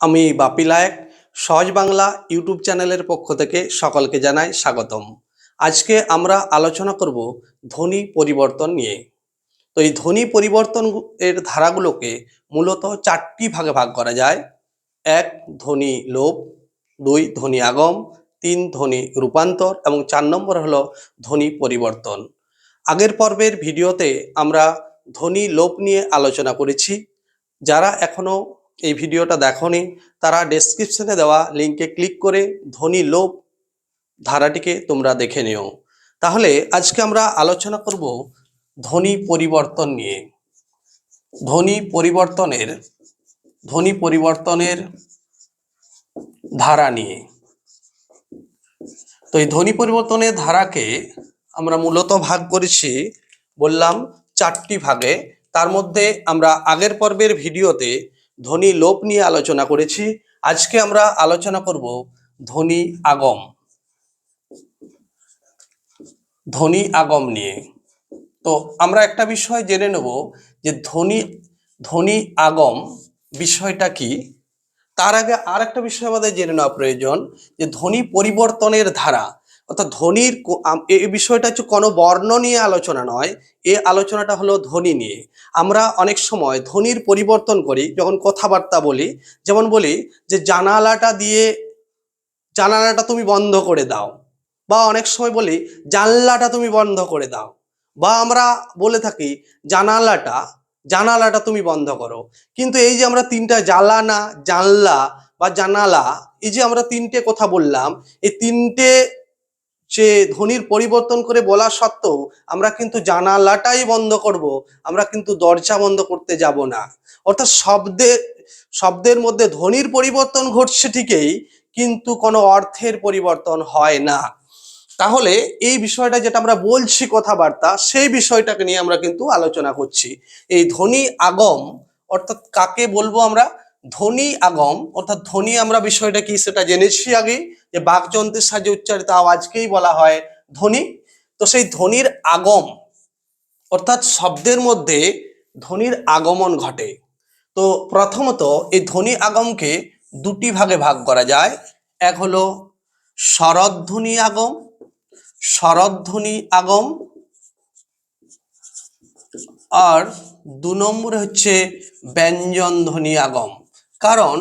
আমি বাপি লায়ক, সহজ বাংলা ইউটিউব চ্যানেলের পক্ষ থেকে সকলকে জানাই স্বাগতম। আজকে আমরা আলোচনা করব ধ্বনি পরিবর্তন নিয়ে। তো এই ধ্বনি পরিবর্তন এর ধারাগুলোকে মূলত চারটি ভাগে ভাগ করা যায়। এক, ধ্বনি লোপ, দুই, ধ্বনি আগম, তিন, ধ্বনি রূপান্তর এবং চার নম্বর হলো ধ্বনি পরিবর্তন। আগের পর্বের ভিডিওতে আমরা ধ্বনি লোপ নিয়ে আলোচনা করেছি। যারা এখনও এই ভিডিওটা দেখনি, তারা ডেসক্রিপশনে দেওয়া লিঙ্কে ক্লিক করে ধনী লোভ ধারাটিকে তোমরা দেখে নিও। তাহলে আজকে আমরা আলোচনা করব ধ্বনি পরিবর্তন নিয়ে। ধ্বনি পরিবর্তনের ধ্বনি পরিবর্তনের ধারা নিয়ে। তো এই ধ্বনি পরিবর্তনের ধারাকে আমরা মূলত ভাগ করেছি, বললাম চারটি ভাগে। তার মধ্যে আমরা আগের পর্বের ভিডিওতে ধ্বনি লোপ নিয়ে আলোচনা করেছি। আজকে আমরা আলোচনা করব ধ্বনি আগম। ধ্বনি আগম নিয়ে। তো আমরা একটা বিষয় জেনে নেব যে ধ্বনি ধ্বনি আগম বিষয়টা কি? তার আগে আর একটা বিষয় আমাদের জেনে নেওয়া প্রয়োজন যে ধ্বনি পরিবর্তনের ধারা অর্থাৎ ধ্বনির এই বিষয়টা হচ্ছে কোনো বর্ণ নিয়ে আলোচনা নয়, এ আলোচনাটা হলো ধ্বনি নিয়ে। আমরা অনেক সময় ধ্বনির পরিবর্তন করি, যখন কথাবার্তা বলি, যেমন বলি যে জানালাটা দিয়ে জানালাটা তুমি বন্ধ করে দাও, বা অনেক সময় বলি জানলাটা তুমি বন্ধ করে দাও, বা আমরা বলে থাকি জানালাটা জানালাটা তুমি বন্ধ করো। কিন্তু এই যে আমরা তিনটা জ্বালানা, জানলা বা জানালা, এই যে আমরা তিনটে কথা বললাম, এই তিনটে যে ধ্বনির পরিবর্তন করে বলা সত্ত্বেও আমরা কিন্তু জানালাটাই বন্ধ করব, আমরা কিন্তু দরজা বন্ধ করতে যাব না। অর্থাৎ শব্দের শব্দের মধ্যে ধ্বনির পরিবর্তন ঘটছে ঠিকই, কিন্তু কোনো অর্থের পরিবর্তন হয় না। তাহলে এই বিষয়টা যেটা আমরা বলছি কথাবার্তা, সেই বিষয়টাকে নিয়ে আমরা কিন্তু আলোচনা করছি। এই ধ্বনি আগম, অর্থাৎ কাকে বলব আমরা? ধ্বনি আগম, অর্থাৎ ধ্বনি আমরা বিষয়টা কি সেটা জেনেছি আগে, যে বাকযন্ত্রের সাহায্যে উচ্চারিত আওয়াজকেই বলা হয় ধ্বনি। তো সেই ধ্বনির আগম, অর্থাৎ শব্দের মধ্যে ধ্বনির আগমন ঘটে। তো প্রথমত এই ধ্বনি আগমকে দুটি ভাগে ভাগ করা যায়। এক হলো স্বরধ্বনি আগম স্বরধ্বনি আগম, আর দু নম্বরে হচ্ছে ব্যঞ্জন ধ্বনি আগম। কারণ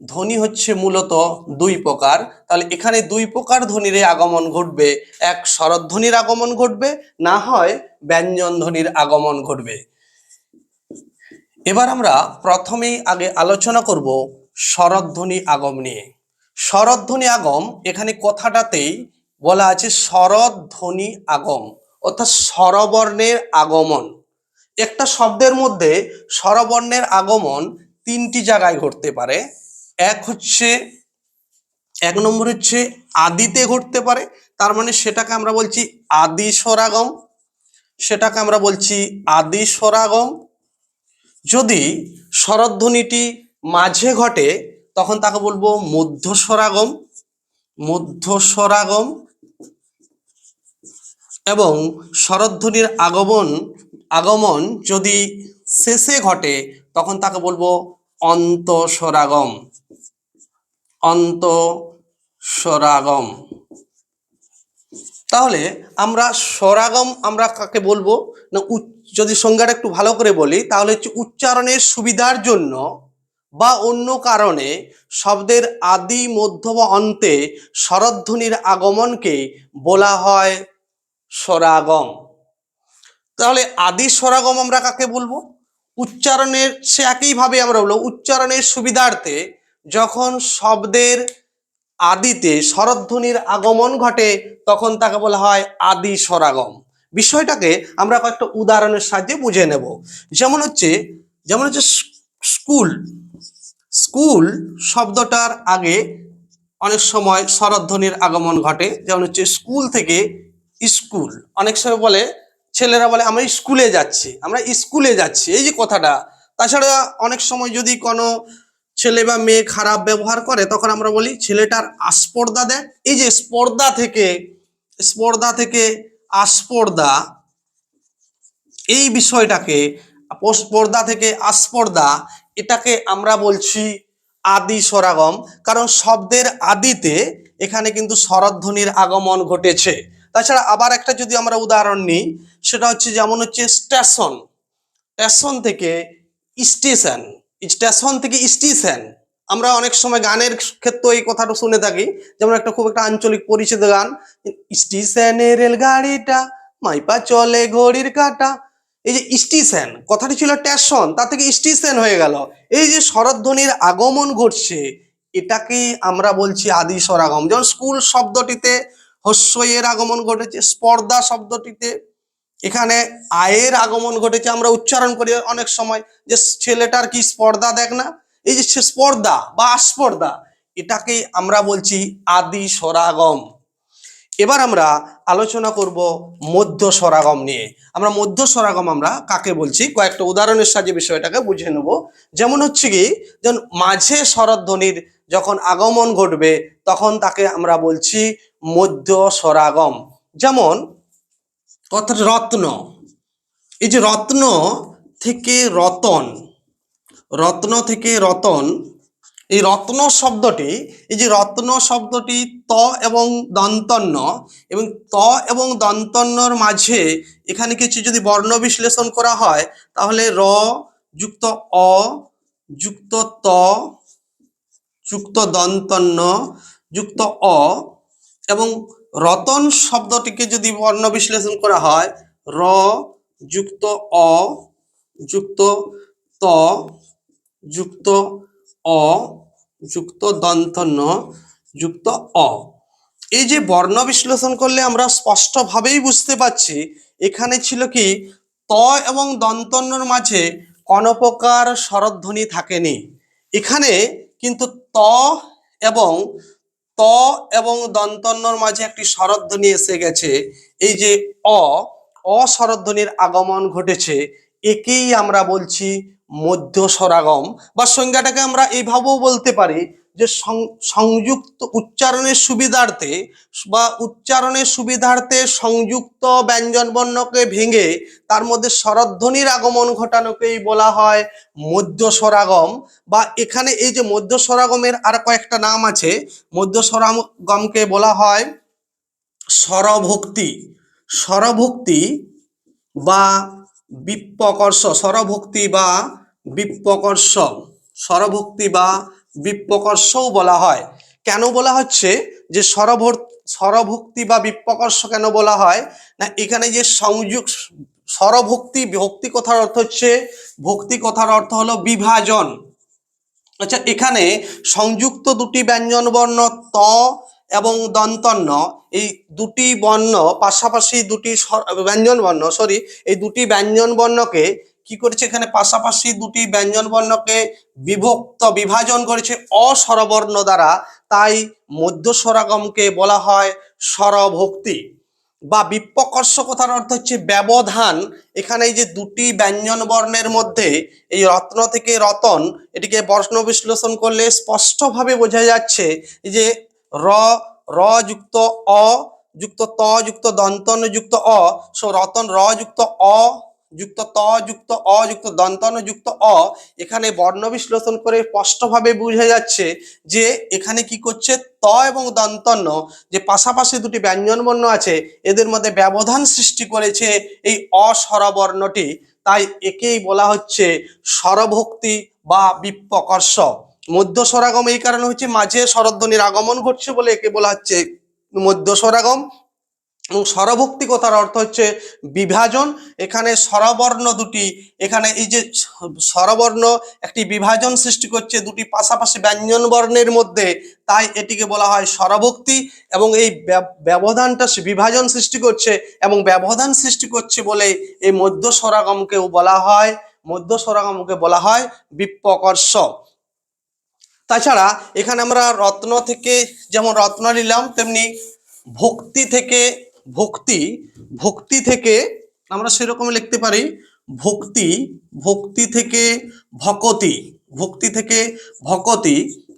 ধ্বনি হচ্ছে মূলত দুই প্রকার। তাহলে এখানে দুই প্রকার ধ্বনির আগমন ঘটবে। এক স্বরধ্বনির আগমন ঘটবে, না হয় ব্যঞ্জন ধ্বনির আগমন ঘটবে। এবার আমরা প্রথমেই আগে আলোচনা করব স্বরধ্বনি আগম নিয়ে। স্বরধ্বনি আগম এখানে কথাটাতেই বলা আছে স্বরধ্বনি আগম, অর্থাৎ স্বরবর্ণের আগমন। একটা শব্দের মধ্যে স্বরবর্ণের আগমন তিনটি জায়গায় ঘটতে পারে। এক হচ্ছে, এক নম্বর হচ্ছে আদিতে ঘটতে পারে, তার মানে সেটাকে আমরা বলছি আদি স্বরাগম। সেটাকে আমরা বলছি আদি স্বরাগম। যদি স্বরধ্বনিটি মাঝে ঘটে, তখন তাকে বলব মধ্য স্বরাগম। মধ্য স্বরাগম। এবং স্বরধ্বনির আগমন আগমন যদি শেষে ঘটে, তখন তাকে বলব অন্ত স্বরাগম অন্ত স্বরাগম তাহলে আমরা স্বরাগম আমরা কাকে বলব? না যদি সংজ্ঞাটা একটু ভালো করে বলি, তাহলে হচ্ছে উচ্চারণের সুবিধার জন্য বা অন্য কারণে শব্দের আদি, মধ্য বা অন্তে স্বরধ্বনির আগমনকে বলা হয় স্বরাগম তাহলে আদি স্বরাগম আমরা কাকে বলব? উচ্চারণের সে একইভাবে আমরা বলব উচ্চারণের সুবিধার্থে যখন শব্দের আদিতে স্বরধ্বনির আগমন ঘটে, তখন তাকে বলা হয় আদি স্বরাগম। বিষয়টাকে আমরা কয়েকটা উদাহরণের সাহায্যে বুঝে নেব। যেমন হচ্ছে যেমন হচ্ছে স্ক- স্কুল। স্কুল শব্দটার আগে অনেক সময় স্বরধ্বনির আগমন ঘটে। যেমন হচ্ছে স্কুল থেকে স্কুল। অনেক সময় বলে ছেলেরা বলে, আমরা স্কুলে যাচ্ছি, আমরা স্কুলে যাচ্ছি। এই যে কথাটা, তাছাড়া অনেক সময় যদি কোনো ছেলে বা মেয়ে খারাপ ব্যবহার করে, তখন আমরা বলি, ছেলেটার আস্পর্দা দেখ এই যে স্পর্ধা থেকে স্পর্ধা থেকে আস্পর্দা এই বিষয়টাকে, স্পর্ধা থেকে আস্পর্ধা, এটাকে আমরা বলছি আদি স্বরাগম। কারণ শব্দের আদিতে এখানে কিন্তু স্বরধ্বনির আগমন ঘটেছে। তাছাড়া আবার একটা যদি আমরা উদাহরণ নিই, সেটা হচ্ছে যেমন হচ্ছে স্টেশন। স্টেশন থেকে স্টেশন স্টেশন থেকে স্টেশন। আমরা অনেক সময় গানের ক্ষেত্রে এই কথাটা শুনে থাকি, যেমন একটা খুব একটা আঞ্চলিক পরিচিত গান স্টেশনে রেলগাড়িটা মাইপা চলে ঘড়ির কাটা। এই যে স্টেশন, কথাটি ছিল স্টেশন তা থেকে স্টেশন হয়ে গেল। এই যে স্বরধ্বনির আগমন ঘটছে, এটাকেই আমরা বলছি আদি স্বরাগম যেমন স্কুল শব্দটিতে হস্যের আগমন ঘটেছে, স্পর্ধা শব্দটিতে। এখানে আয়ের আগমন ঘটেছে, আমরা উচ্চারণ করি অনেক সময় যে ছেলেটার কি স্পর্ধা দেখ না? এই যে স্পর্ধা বা আস্পর্ধা, এটাকেই আমরা বলছি আদি স্বরাগম। এবার আমরা আলোচনা করব মধ্য স্বরাগম নিয়ে। আমরা মধ্য স্বরাগম আমরা কাকে বলছি? কয়েকটা উদাহরণের সাহায্যে বিষয়টাকে বুঝে নেব। যেমন হচ্ছে কি যেমন মাঝে স্বরধ্বনির যখন আগমন ঘটবে, তখন তাকে আমরা বলছি মধ্য স্বরাগম যেমন অর্থাৎ রত্ন। এই যে রত্ন থেকে রতন, রত্ন থেকে রতন, এই রত্ন শব্দটি, এই যে রত্ন শব্দটি ত এবং দন্তন্য, এবং ত এবং দন্তন্যর মাঝে এখানে কিছু যদি বর্ণ বিশ্লেষণ করা হয়, তাহলে র যুক্ত অ, যুক্ত ত, যুক্ত দন্তন্য, যুক্ত অ এবং রতন শব্দটিকে যদি বর্ণ বিশ্লেষণ করা হয়, র যুক্ত অ, যুক্ত ত, যুক্ত অ, যুক্ত দন্তন্য, যুক্ত অ। এই যে বর্ণ বিশ্লেষণ করলে আমরা স্পষ্টভাবেই বুঝতে পারছি, এখানে ছিল কি, ত এবং দন্তন্যর মাঝে কোনো প্রকার স্বরধ্বনি থাকেনি। এখানে কিন্তু ত এবং ত এবং দন্তন্যর মাঝে একটি স্বরধ্বনি এসে গেছে। এই যে অ অস্বরধ্বনির আগমন ঘটেছে। একেই আমরা বলছি মধ্য স্বরাগম বা সংজ্ঞাটাকে আমরা এইভাবেও বলতে পারি যে সংযুক্ত উচ্চারণের সুবিধার্থে বা উচ্চারণের সুবিধার্থে সংযুক্ত ব্যঞ্জন বর্ণকে ভেঙে তার মধ্যে স্বরধ্বনির আগমন ঘটানোকেই বলা হয় মধ্য স্বরাগম বা এখানে এই যে মধ্য স্বরাগমের আর কয়েকটা নাম আছে মধ্য স্বরাগমকে বলা হয় স্বরভক্তি। স্বরভক্তি বা বিপ্রকর্ষ স্বরভক্তি বা বিপ্রকর্ষ স্বরভক্তি বা বিপ্রকর্ষও বলা হয়। কেন বলা হচ্ছে? যে স্বরভর স্বরভক্তি বা বিপ্রকর্ষ কেন বলা হয়? না, এখানে যে সংযোগ স্বরভক্তি ভক্তি কথার অর্থ হচ্ছে, ভক্তি কথার অর্থ হলো বিভাজন। আচ্ছা এখানে সংযুক্ত দুটি ব্যঞ্জন বর্ণ ত এবং দন্তন্য, এই দুটি বর্ণ পাশাপাশি দুটি ব্যঞ্জন বর্ণ সরি এই দুটি ব্যঞ্জন বর্ণকে কি করেছে? এখানে পাশাপাশি দুটি ব্যঞ্জন বর্ণকে বিভক্ত বিভাজন করেছে অস্বরবর্ণ দ্বারা। তাই মধ্য স্বরাগমকে বলা হয় স্বরভক্তি। বা বিপ্রকর্ষ কথার অর্থ হচ্ছে ব্যবধান। এখানে এই যে দুটি ব্যঞ্জন বর্ণের মধ্যে এই রত্ন থেকে রতন, এটিকে বর্ণ বিশ্লেষণ করলে স্পষ্টভাবে বোঝা যাচ্ছে যে র র যুক্ত অ, যুক্ত ত, যুক্ত দন্তন, যুক্ত অ। সো রতন র যুক্ত অ যুক্ত ত, যুক্ত অ, যুক্ত দন্তন, যুক্ত অ, এখানে বর্ণ বিশ্লেষণ করে স্পষ্টভাবে বোঝা যাচ্ছে যে এখানে কি করছে ত এবং দন্তন্য যে পাশাপাশি দুটি ব্যঞ্জন বর্ণ আছে, এদের মধ্যে ব্যবধান সৃষ্টি করেছে এই অস্বরবর্ণটি। তাই একেই বলা হচ্ছে স্বরভক্তি বা বিপ্রকর্ষ। মধ্য স্বরাগম এই কারণে হচ্ছে মাঝে স্বরধ্বনির আগমন ঘটছে বলে একে বলা হচ্ছে মধ্য স্বরাগম। এবং স্বরভক্তি কথার অর্থ হচ্ছে বিভাজন। এখানে স্বরবর্ণ দুটি, এখানে এই যে স্বরবর্ণ একটি বিভাজন সৃষ্টি করছে দুটি পাশাপাশি ব্যঞ্জন বর্ণের মধ্যে, তাই এটিকে বলা হয় স্বরভক্তি এবং এই ব্যব- ব্যবধানটা বিভাজন সৃষ্টি করছে এবং ব্যবধান সৃষ্টি করছে বলে এই মধ্য স্বরাগমকেও বলা হয়, মধ্য স্বরাগমকে বলা হয় বিপ্রকর্ষ তাছাড়া এখানে আমরা রত্ন থেকে, যেমন রত্ন নিলাম তেমনি ভক্তি থেকে ভক্তি ভক্তি থেকে আমরা সেরকম লিখতে পারি ভক্তি ভক্তি থেকে ভকতি, ভক্তি থেকে ভকতি।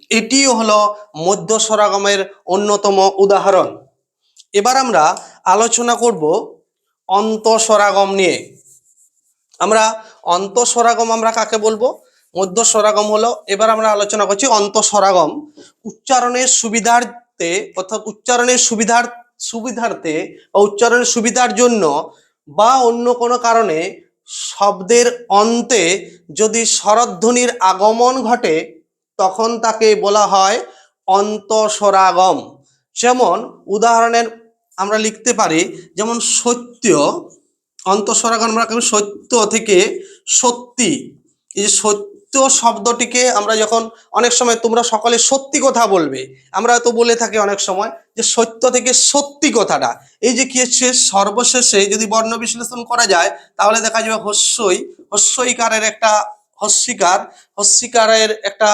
এটিও হলো মধ্য স্বরাগমের অন্যতম উদাহরণ। এবার আমরা আলোচনা করব অন্তঃস্বরাগম নিয়ে। আমরা অন্তঃস্বরাগম আমরা কাকে বলব? মধ্য স্বরাগম হলো, এবার আমরা আলোচনা করছি অন্ত স্বরাগম উচ্চারণের সুবিধার্থে অর্থাৎ উচ্চারণের সুবিধার সুবিধার্থে বা উচ্চারণের সুবিধার জন্য বা অন্য কোনো কারণে শব্দের অন্তে যদি স্বরধ্বনির আগমন ঘটে, তখন তাকে বলা হয় অন্তঃস্বরাগম। যেমন উদাহরণের আমরা লিখতে পারি, যেমন সত্য, অন্তঃস্বরাগম আমরা সত্য থেকে সত্যি। এই যে সত্য শব্দটিকে আমরা যখন অনেক সময় তোমরা সকলে সত্যি কথা বলবে, আমরা তো বলে থাকি অনেক সময় যে সত্য থেকে সত্যি কথাটা। এই যে কি হচ্ছে? সর্বশেষে যদি বর্ণ বিশ্লেষণ করা যায়, তাহলে দেখা যাবে হস্যই, হস্যইকারের একটা হস্যিকার, হস্যিকারের একটা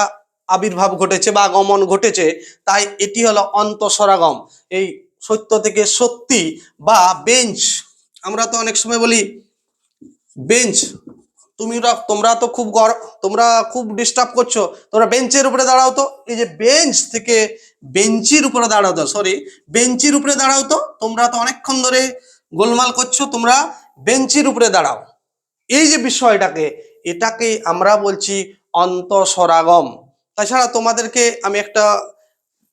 আবির্ভাব ঘটেছে বা আগমন ঘটেছে, তাই এটি হলো অন্তঃসরাগম। এই সত্য থেকে সত্যি বা বেঞ্চ, আমরা তো অনেক সময় বলি বেঞ্চ তুমি তোমরা তো খুব গর, তোমরা খুব ডিস্টার্ব করছ। তোমরা বেঞ্চের উপরে দাঁড়াও তো। এই যে বেঞ্চ থেকে বেঞ্চির উপরে দাঁড়াও তো সরি বেঞ্চির উপরে দাঁড়াও তো। তোমরা তো অনেকক্ষণ ধরে গোলমাল করছ, তোমরা বেঞ্চির উপরে দাঁড়াও। এই যে বিষয়টাকে, এটাকে আমরা বলছি অন্তঃসরাগম। তাছাড়া তোমাদেরকে আমি একটা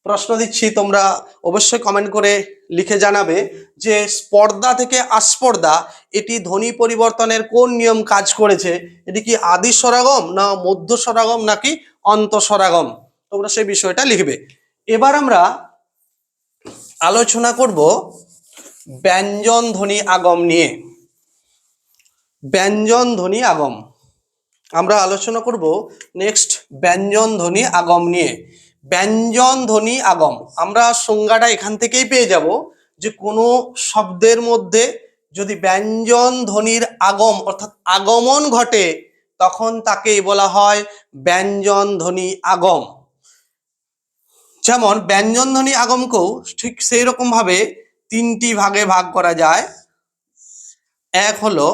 প্রশ্ন দিচ্ছি, তোমরা অবশ্যই কমেন্ট করে লিখে জানাবে যে স্পর্ধা থেকে আস্পর্ধা, এটি ধ্বনি পরিবর্তনের কোন নিয়ম কাজ করেছে? এটি কি আদি স্বরাগম না মধ্য স্বরাগম নাকি অন্তঃস্বরাগম তোমরা সেই বিষয়টা লিখবে। এবার আমরা আলোচনা করব ব্যঞ্জন ধ্বনি আগম নিয়ে। ব্যঞ্জন ধ্বনি আগম। আমরা আলোচনা করব নেক্সট ব্যঞ্জন ধ্বনি আগম নিয়ে। ব্যঞ্জন ধ্বনি আগম। আমরা সংজ্ঞাটা এখান থেকেই পেয়ে যাব যে কোনো শব্দের মধ্যে যদি ব্যঞ্জন ধ্বনির আগম অর্থাৎ আগমন ঘটে, তখন তাকে বলা হয় ব্যঞ্জন ধ্বনি আগম। যেমন ব্যঞ্জন ধ্বনি আগমকেও ঠিক সেই রকম ভাবে তিনটি ভাগে ভাগ করা যায়। এক হলো,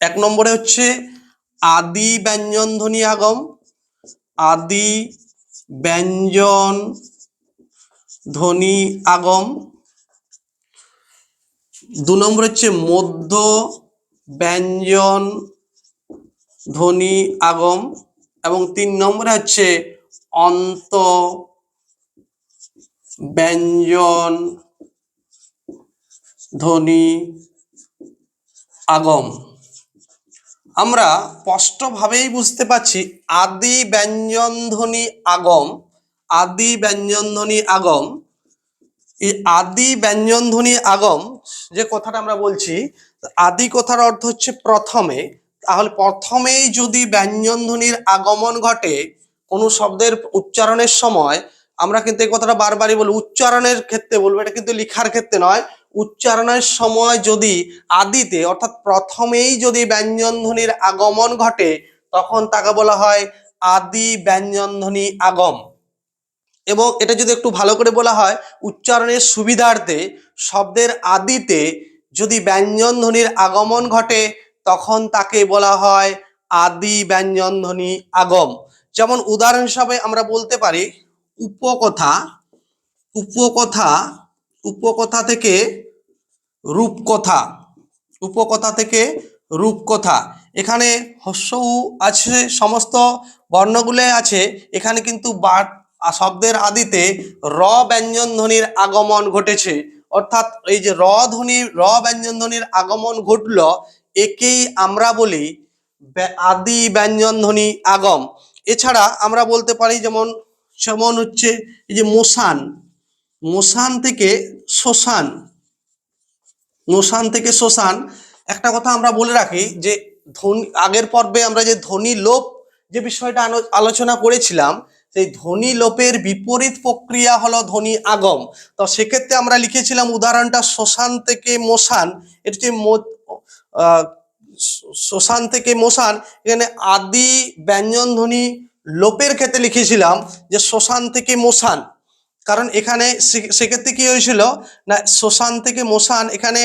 এক নম্বরে হচ্ছে আদি ব্যঞ্জন ধ্বনি আগম আদি, ব্যঞ্জন ধ্বনি আগম। দু নম্বর হচ্ছে মধ্য, ব্যঞ্জন ধ্বনি আগম। এবং তিন নম্বরে হচ্ছে অন্ত, ব্যঞ্জন ধ্বনি আগম। আমরা স্পষ্টভাবেই বুঝতে পারছি আদি ব্যঞ্জন ধ্বনি আগম, আদি ব্যঞ্জন ধ্বনি আগম। এই আদি ব্যঞ্জন ধ্বনি আগম, যে কথাটা আমরা বলছি, আদি কথার অর্থ হচ্ছে প্রথমে। তাহলে প্রথমেই যদি ব্যঞ্জন ধ্বনির আগমন ঘটে কোনো শব্দের উচ্চারণের সময়, আমরা কিন্তু এই কথাটা বারবারই বলি উচ্চারণের ক্ষেত্রে বলব, এটা কিন্তু লেখার ক্ষেত্রে নয় উচ্চারণের সময় যদি আদিতে, অর্থাৎ প্রথমেই যদি ব্যঞ্জন ধ্বনির আগমন ঘটে, তখন তাকে বলা হয় আদি ব্যঞ্জন ধ্বনি আগম। এবং এটা যদি একটু ভালো করে বলা হয়, উচ্চারণের সুবিধার্থে শব্দের আদিতে যদি ব্যঞ্জন ধ্বনির আগমন ঘটে, তখন তাকে বলা হয় আদি ব্যঞ্জন ধ্বনি আগম। যেমন উদাহরণ হিসাবে আমরা বলতে পারি, উপকথা উপকথা উপকথা থেকে রূপকথা। উপকথা থেকে রূপকথা। এখানে হস্য উ আছে, সমস্ত বর্ণগুলো আছে। এখানে কিন্তু বাট শব্দের আদিতে র ব্যঞ্জন ধ্বনির আগমন ঘটেছে। অর্থাৎ এই যে র ধ্বনি র ব্যঞ্জন ধ্বনির আগমন ঘটল, একেই আমরা বলি আদি ব্যঞ্জন ধ্বনি আগম। এছাড়া আমরা বলতে পারি যেমন যেমন হচ্ছে এই যে মোসান মোসান থেকে শ্মশান। নোশান থেকে শ্মশান একটা কথা আমরা বলে রাখি যে ধ্বনি আগের পর্বে আমরা যে ধ্বনি লোপ যে বিষয়টা আলোচনা করেছিলাম, সেই ধ্বনি লোপের বিপরীত প্রক্রিয়া হলো ধ্বনি আগম। তো সেক্ষেত্রে আমরা লিখেছিলাম উদাহরণটা শ্মশান থেকে মশান এটা হচ্ছে শ্মশান থেকে মশান এখানে আদি ব্যঞ্জন ধ্বনি লোপের ক্ষেত্রে লিখেছিলাম যে শ্মশান থেকে মশান কারণ এখানে সেক্ষেত্রে কি হয়েছিল? না, শ্মশান থেকে মোশান এখানে,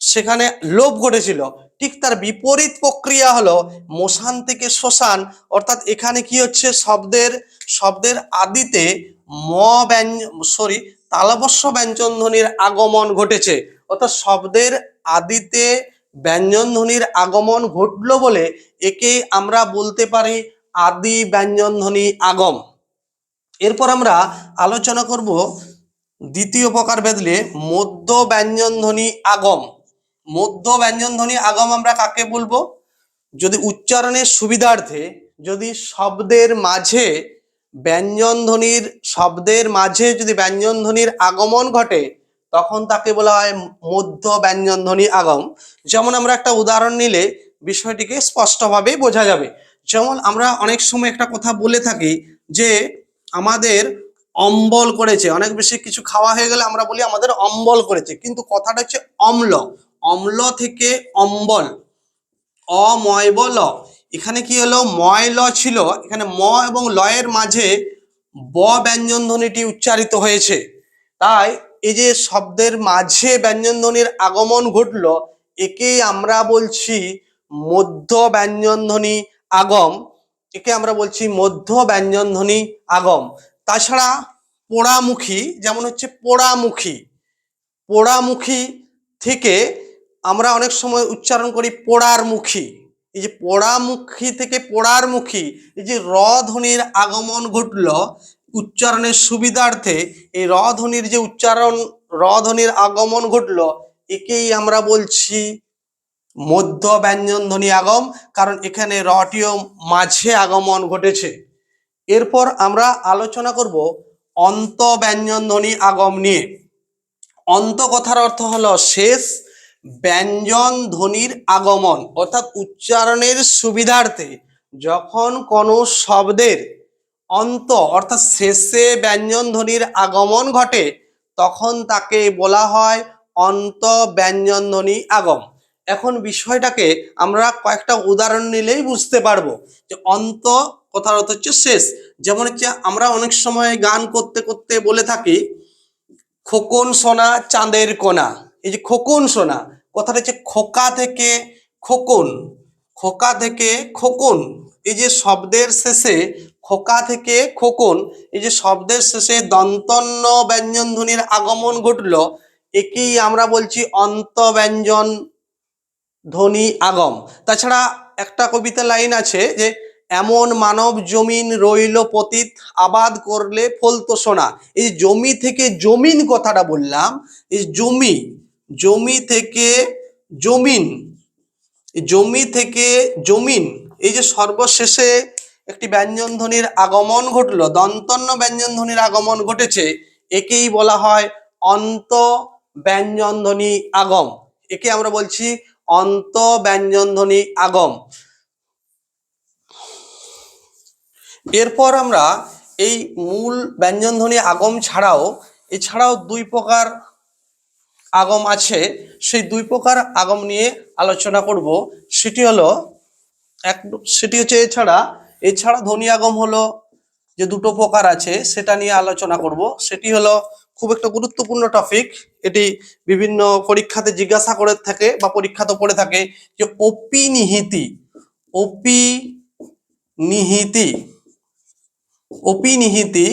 সেখানে লোভ ঘটেছিল। ঠিক তার বিপরীত প্রক্রিয়া হলো মোশান থেকে শ্মশান। অর্থাৎ এখানে কি হচ্ছে? শব্দের শব্দের আদিতে ম ব্যঞ্জন সরি তালবস্য ব্যঞ্জন ধ্বনির আগমন ঘটেছে। অর্থাৎ শব্দের আদিতে ব্যঞ্জন ধ্বনির আগমন ঘটলো বলে একে আমরা বলতে পারি আদি ব্যঞ্জন ধ্বনি আগম। এরপর আমরা আলোচনা করব দ্বিতীয় প্রকার বেদলে মধ্য ব্যঞ্জন ধ্বনি আগম। মধ্য ব্যঞ্জন ধ্বনি আগম আমরা কাকে বলব? যদি উচ্চারণের সুবিধার্থে, যদি শব্দের মাঝে ব্যঞ্জন ধ্বনির শব্দের মাঝে যদি ব্যঞ্জন ধ্বনির আগমন ঘটে, তখন তাকে বলা হয় মধ্য ব্যঞ্জন ধ্বনি আগম। যেমন আমরা একটা উদাহরণ নিলে বিষয়টিকে স্পষ্টভাবে বোঝা যাবে। যেমন আমরা অনেক সময় একটা কথা বলে থাকি যে আমাদের অম্বল করেছে। অনেক বেশি কিছু খাওয়া হয়ে গেলে আমরা বলি আমাদের অম্বল করেছে। কিন্তু কথাটা হচ্ছে অম্ল। অম্ল থেকে অম্বল। অময় বল এখানে কি হলো? ময় ল ছিল। এখানে ম এবং লয়ের মাঝে ব ব্যঞ্জন ধ্বনিটি উচ্চারিত হয়েছে। তাই এই যে শব্দের মাঝে ব্যঞ্জন ধ্বনির আগমন ঘটলো, একেই আমরা বলছি মধ্য ব্যঞ্জন ধ্বনি আগম। একে আমরা বলছি মধ্য ব্যঞ্জন ধ্বনি আগম। তাছাড়া পোড়ামুখী, যেমন হচ্ছে পোড়ামুখী। পোড়ামুখী থেকে আমরা অনেক সময় উচ্চারণ করি পোড়ার মুখী এই যে পোড়ামুখী থেকে পোড়ার মুখী এই যে র ধ্বনির আগমন ঘটল, উচ্চারণের সুবিধার্থে এই র ধ্বনির যে উচ্চারণ র ধ্বনির আগমন ঘটল, একেই আমরা বলছি মধ্য ব্যঞ্জন ধ্বনি আগম, কারণ এখানে রটিও মাঝে আগমন ঘটেছে। এরপর আমরা আলোচনা করব অন্ত ব্যঞ্জন ধ্বনি আগম নিয়ে। অন্ত কথার অর্থ হলো শেষ ব্যঞ্জন ধ্বনির আগমন, অর্থাৎ উচ্চারণের সুবিধার্থে যখন কোনো শব্দের অন্ত, অর্থাৎ শেষে ব্যঞ্জন ধ্বনির আগমন ঘটে, তখন তাকে বলা হয় অন্ত ব্যঞ্জন ধ্বনি আগম। এখন বিষয়টাকে আমরা কয়েকটা উদাহরণ নিলেই বুঝতে পারব যে অন্ত কথার অর্থ হচ্ছে শেষ। যেমন হচ্ছে আমরা অনেক সময় গান করতে করতে বলে থাকি, খোকন সোনা চাঁদের কোনা। এই যে খোকন সোনা, কথাটা হচ্ছে খোকা থেকে খোকন, খোকা থেকে খোকন। এই যে শব্দের শেষে খোকা থেকে খোকন, এই যে শব্দের শেষে দন্তন্য ব্যঞ্জন ধ্বনির আগমন ঘটলো, একেই আমরা বলছি অন্ত ব্যঞ্জন ধ্বনি আগম। তাছাড়া একটা কবিতা লাইন আছে যে, এমন মানব জমিন রইল পতিত, আবাদ করলে ফলতো সোনা। এই জমি থেকে জমিন কথাটা বললাম, এই জমি জমি থেকে জমিন জমি থেকে জমিন, এই যে সর্বশেষে একটি ব্যঞ্জন ধ্বনির আগমন ঘটলো, দন্তন্য ব্যঞ্জন ধ্বনির আগমন ঘটেছে, একেই বলা হয় অন্ত ব্যঞ্জন ধ্বনি আগম। একে আমরা বলছি অন্ত ব্যঞ্জন ধ্বনি আগম। এরপর আমরা এই মূল ব্যঞ্জন ধ্বনি আগম ছাড়াও, এছাড়াও দুই প্রকার আগম আছে। সেই দুই প্রকার আগম নিয়ে আলোচনা করব। সেটি হলো, এক, সেটি হচ্ছে এছাড়া এছাড়া ধ্বনি আগম হলো যে দুটো প্রকার আছে, সেটা নিয়ে আলোচনা করব। সেটি হলো খুব একটা গুরুত্বপূর্ণ টপিক এটি বিভিন্ন পরীক্ষাতে জিজ্ঞাসা করে থাকে বা পরীক্ষাতে পড়ে থাকে যে অপি নিহিতি অপি নিহিতি অপিনিহিতি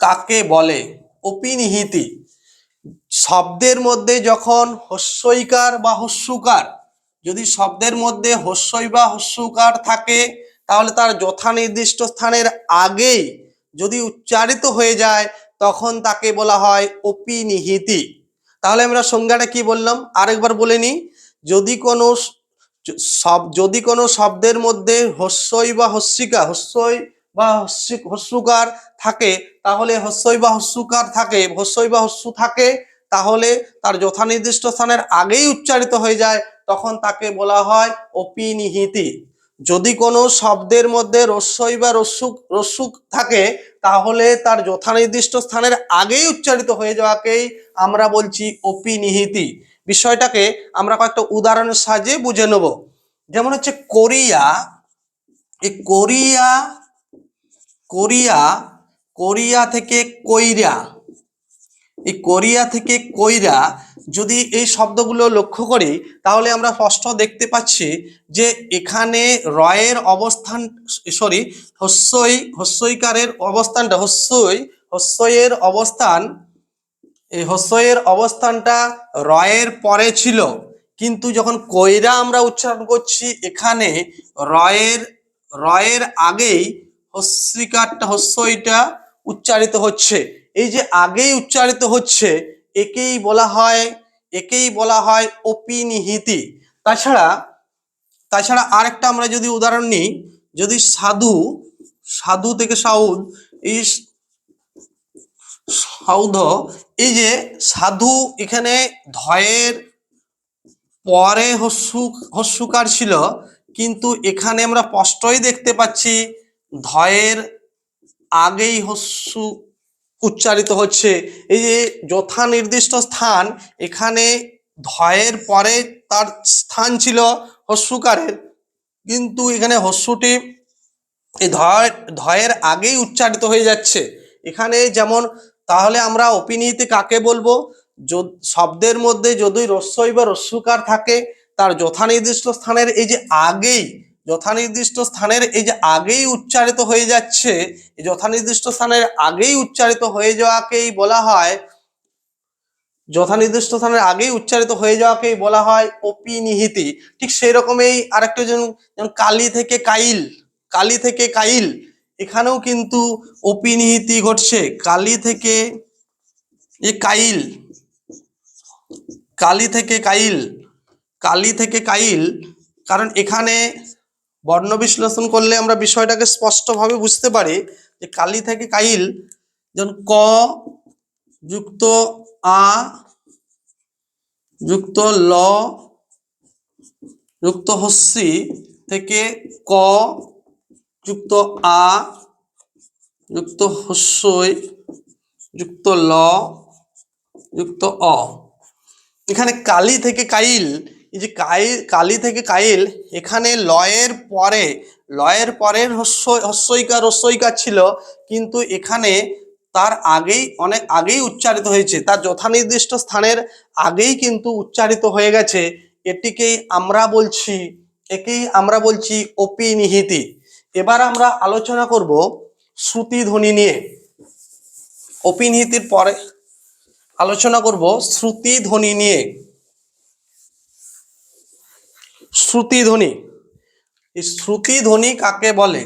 কাকে বলে? অপিনিহিতি শব্দের মধ্যে যখন হস্যইকার বা হস্যুকার, যদি শব্দের মধ্যে হস্যই বা হস্যুকার থাকে, তাহলে তার যথা নির্দিষ্ট স্থানের আগেই যদি উচ্চারিত হয়ে যায় তখন তাকে বলা হয় অপিনিহিতি। তাহলে আমরা সংজ্ঞাটা কি বললাম? আরেকবার বলে নিই। যদি কোনো সব, যদি কোনো শব্দের মধ্যে হস্যই বা হস্যিকা, হস্যই বা হস্যি- হস্যুকার থাকে, তাহলে হস্যই বা হস্যুকার থাকে, হস্যই বা হস্যু থাকে, তাহলে তার যথা নির্দিষ্ট স্থানের আগেই উচ্চারিত হয়ে যায়, তখন তাকে বলা হয় অপিনিহিতি। যদি কোনো শব্দের মধ্যে রস্যই বা রস্যুক রস্যুক থাকে, তাহলে তার যথা নির্দিষ্ট স্থানের আগেই উচ্চারিত হয়ে যাওয়াকেই আমরা বলছি অপিনিহিতি। বিষয়টাকে আমরা কয়েকটা উদাহরণের সাহায্যে বুঝে নেব। যেমন হচ্ছে, কোরিয়া, এই কোরিয়া কোরিয়া কোরিয়া থেকে কইরা, এই কোরিয়া থেকে কইরা যদি এই শব্দগুলো লক্ষ্য করি, তাহলে আমরা স্পষ্ট দেখতে পাচ্ছি যে এখানে রয়ের অবস্থান সরি হস্যই, হস্যইকারের অবস্থানটা, হস্যই হস্যয়ের অবস্থান, এই হস্যয়ের অবস্থানটা রয়ের পরে ছিল। কিন্তু যখন কইরা আমরা উচ্চারণ করছি, এখানে রয়ের রয়ের আগেই হস্যিকারটা, হস্যইটা উচ্চারিত হচ্ছে। এই যে আগেই উচ্চারিত হচ্ছে একেই বলা হয়, একেই বলা হয় অপিনিহিতি। তাছাড়া তাছাড়া আরেকটা আমরা যদি উদাহরণ নিই, যদি সাধু সাধু থেকে সাউদ, এই সৌধ এই যে সাধু এখানে ধয়ের পরে হস্যু, হস্যুকার ছিল, কিন্তু এখানে আমরা স্পষ্টই দেখতে পাচ্ছি ধয়ের আগেই হস্যু উচ্চারিত হচ্ছে। এই যে যথা নির্দিষ্ট স্থান, এখানে ধয়ের পরে তার স্থান ছিল হস্যুকারের। কিন্তু এখানে হস্যুটি এই ধয়, ধয়ের আগেই উচ্চারিত হয়ে যাচ্ছে। এখানে যেমন, তাহলে আমরা অপিনীতি কাকে বলব? শব্দের মধ্যে যদি রস্যই বা রস্যুকার থাকে, তার যথানির্দিষ্ট স্থানের এই যে আগেই যথানির্দিষ্ট স্থানের এই যে আগেই উচ্চারিত হয়ে যাচ্ছে যথানির্দিষ্ট স্থানের আগেই উচ্চারিত হয়ে যাওয়াকেই বলা হয়, যথানির্দিষ্ট স্থানের আগেই উচ্চারিত হয়ে যাওয়াকেই বলা হয় অপিনিহিতি। ঠিক সেই রকমই আরেকটা যেমন যেমন কালি থেকে কাইল, কালি থেকে কাইল, এখানেও কিন্তু অপিনিহিতি ঘটছে। কালি থেকে এ কাইল, কালি থেকে কাইল, কালি থেকে কাইল, কারণ এখানে বর্ণ বিশ্লেষণ করলে আমরা বিষয়টাকে স্পষ্টভাবে বুঝতে পারি যে কালি থেকে কাইল যেমন ক যুক্ত আ, যুক্ত ল, যুক্ত হস্যি থেকে ক, যুক্ত আ, যুক্ত হস্যই, যুক্ত ল, যুক্ত অ। এখানে কালি থেকে কাইল এই যে কাইল কালি থেকে কাইল, এখানে লয়ের পরে, লয়ের পরের হস্য হস্যইকার রস্যইকার ছিল, কিন্তু এখানে তার আগেই, অনেক আগেই উচ্চারিত হয়েছে। তার যথানির্দিষ্ট স্থানের আগেই কিন্তু উচ্চারিত হয়ে গেছে। এটিকেই আমরা বলছি, একেই আমরা বলছি অপিনিহিতি। এবার আমরা আলোচনা করব শ্রুতি ধ্বনি নিয়ে। অপিনিহিতির পরে আলোচনা করব শ্রুতি ধ্বনি নিয়ে। শ্রুতি ধ্বনি এই শ্রুতিধ্বনি কাকে বলে?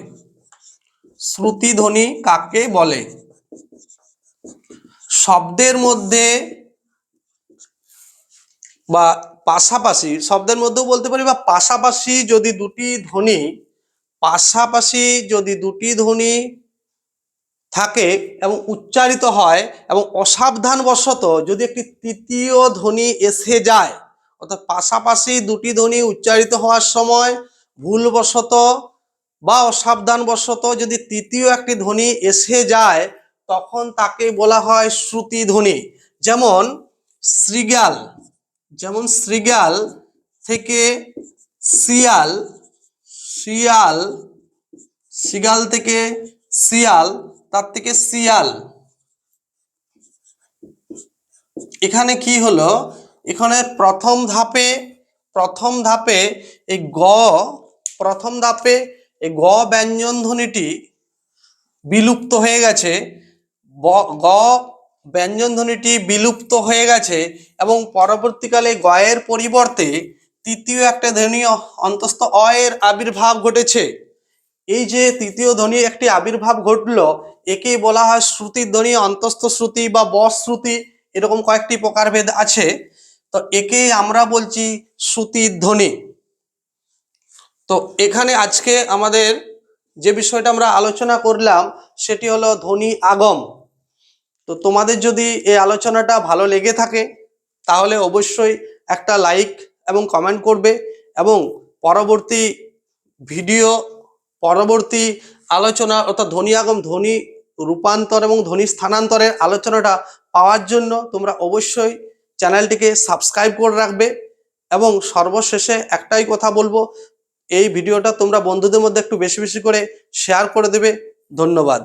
শ্রুতিধ্বনি কাকে বলে? শব্দের মধ্যে বা পাশাপাশি, শব্দের মধ্যেও বলতে পারি, বা পাশাপাশি যদি দুটি ধ্বনি, পাশাপাশি যদি দুটি ধ্বনি থাকে এবং উচ্চারিত হয় এবং অসাবধানবশত যদি একটি তৃতীয় ধ্বনি এসে যায় অর্থাৎ পাশাপাশি দুটি ধ্বনি উচ্চারিত হওয়ার সময় ভুলবশত বা অসাবধানবশত যদি তৃতীয় একটি ধ্বনি এসে যায়, তখন তাকে বলা হয় শ্রুতি ধ্বনি। যেমন শ্রীগাল যেমন শ্রীগাল থেকে শিয়াল শিয়াল, শিগাল থেকে শিয়াল, তার থেকে শিয়াল। এখানে কি হলো? এখানে প্রথম ধাপে প্রথম ধাপে এই গ, প্রথম ধাপে এই গ ব্যঞ্জন ধ্বনিটি বিলুপ্ত হয়ে গেছে। গ ব্যঞ্জন ধ্বনিটি বিলুপ্ত হয়ে গেছে এবং পরবর্তীকালে গয়ের পরিবর্তে তৃতীয় একটা ধ্বনি অন্তস্থ অ এর আবির্ভাব ঘটেছে। এই যে তৃতীয় ধ্বনি একটি আবির্ভাব ঘটলো, একেই বলা হয় শ্রুতির ধ্বনি অন্তস্থ শ্রুতি বা বশ্রুতি এরকম কয়েকটি প্রকারভেদ আছে। তো একেই আমরা বলছি শ্রুতির ধ্বনি। তো এখানে আজকে আমাদের যে বিষয়টা আমরা আলোচনা করলাম, সেটি হলো ধ্বনি আগম। তো তোমাদের যদি এই আলোচনাটা ভালো লেগে থাকে, তাহলে অবশ্যই একটা লাইক এবং কমেন্ট করবে এবং পরবর্তী ভিডিও, পরবর্তী আলোচনা, অর্থাৎ ধ্বনি আগম, ধ্বনি রূপান্তর এবং ধ্বনি স্থানান্তরের আলোচনাটা পাওয়ার জন্য তোমরা অবশ্যই চ্যানেলটিকে সাবস্ক্রাইব করে রাখবে এবং সর্বশেষে একটাই কথা বলব, এই ভিডিওটা তোমরা বন্ধুদের মধ্যে একটু বেশি বেশি করে শেয়ার করে দেবে। ধন্যবাদ।